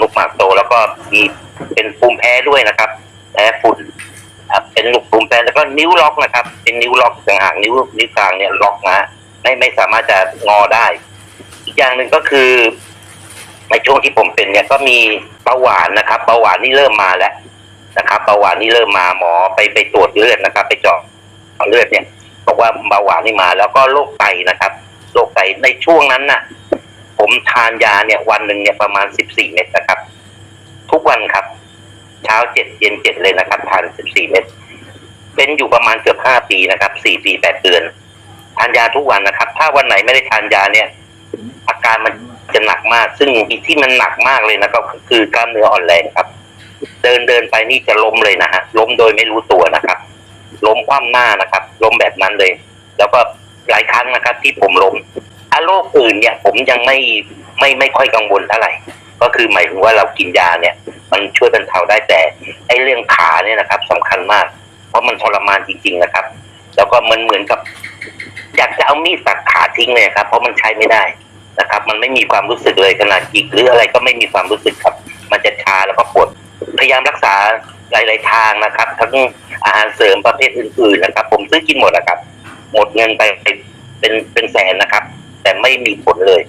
ลูกหมากโต แล้วก็มีเป็นภูมิแพ้ด้วยนะครับแพ้ฝุ่นครับเป็นลูกภูมิแพ้แล้วก็นิ้วล็อกนะครับ เป็นนิ้วล็อกต่างหากนิ้วนิ้วกลางเนี่ยล็อกนะไม่ไม่สามารถจะงอได้ อีกอย่างหนึ่งก็คือ ในช่วงที่ผมเป็นเนี่ยก็มีเบาหวานนะครับเบาหวานนี่เริ่มมาแล้วนะครับเบาหวานนี่เริ่มมาหมอไปไปตรวจเลือดนะครับ ไปเจาะเลือดเนี่ยบอกว่าเบาหวานนี่มา แล้วก็โรคไตนะครับโรคไตในช่วงนั้นน่ะ ผมทานยาเนี่ยวันหนึ่งเนี่ยประมาณสิบสี่เม็ดนะครับ ทุกวันครับ เช้าเจ็ดเย็นเจ็ดเลยนะครับ ทานสิบสี่เม็ดเป็นอยู่ประมาณเกือบห้าปีนะครับสี่ปีแปดเดือน ทานยาทุกวันนะครับ ถ้าวันไหนไม่ได้ทานยาเนี่ย อาการมันจะหนักมาก ซึ่งอีกที่มันหนักมากเลยนะก็คือกล้ามเนื้ออ่อนแรงครับ เดินเดินไปนี่จะล้มเลยนะฮะล้มโดยไม่รู้ตัวนะครับ ล้มคว่ำหน้านะครับ ล้มแบบนั้นเลย แล้วก็หลายครั้งนะครับ ที่ผมล้ม อาโรคอื่นเนี่ย ผมยังไม่ไม่ไม่ค่อยกังวลเท่าไหร่ ก็คือหมายถึงว่าเรากินยาเนี่ย มันช่วยบรรเทาได้แต่ไอ้เรื่องขาเนี่ยนะครับสำคัญมาก เพราะมันทรมานจริง ๆนะครับ แล้วก็มันเหมือนกับ อยากจะเอามีดตัดขาทิ้งเลยครับ เพราะมันใช้ไม่ได้นะครับ มันไม่มีความรู้สึกเลยขนาดจิกหรืออะไรก็ไม่มีความรู้สึกครับ มันจะชาแล้วก็ปวดพยายามรักษาหลาย ๆ ทางนะครับ ทั้งอาหารเสริมประเภทอื่น ๆ นะครับ ผมซื้อกินหมดนะครับ หมดเงินไปเป็นเป็นแสนนะ แต่ไม่มีผลเลย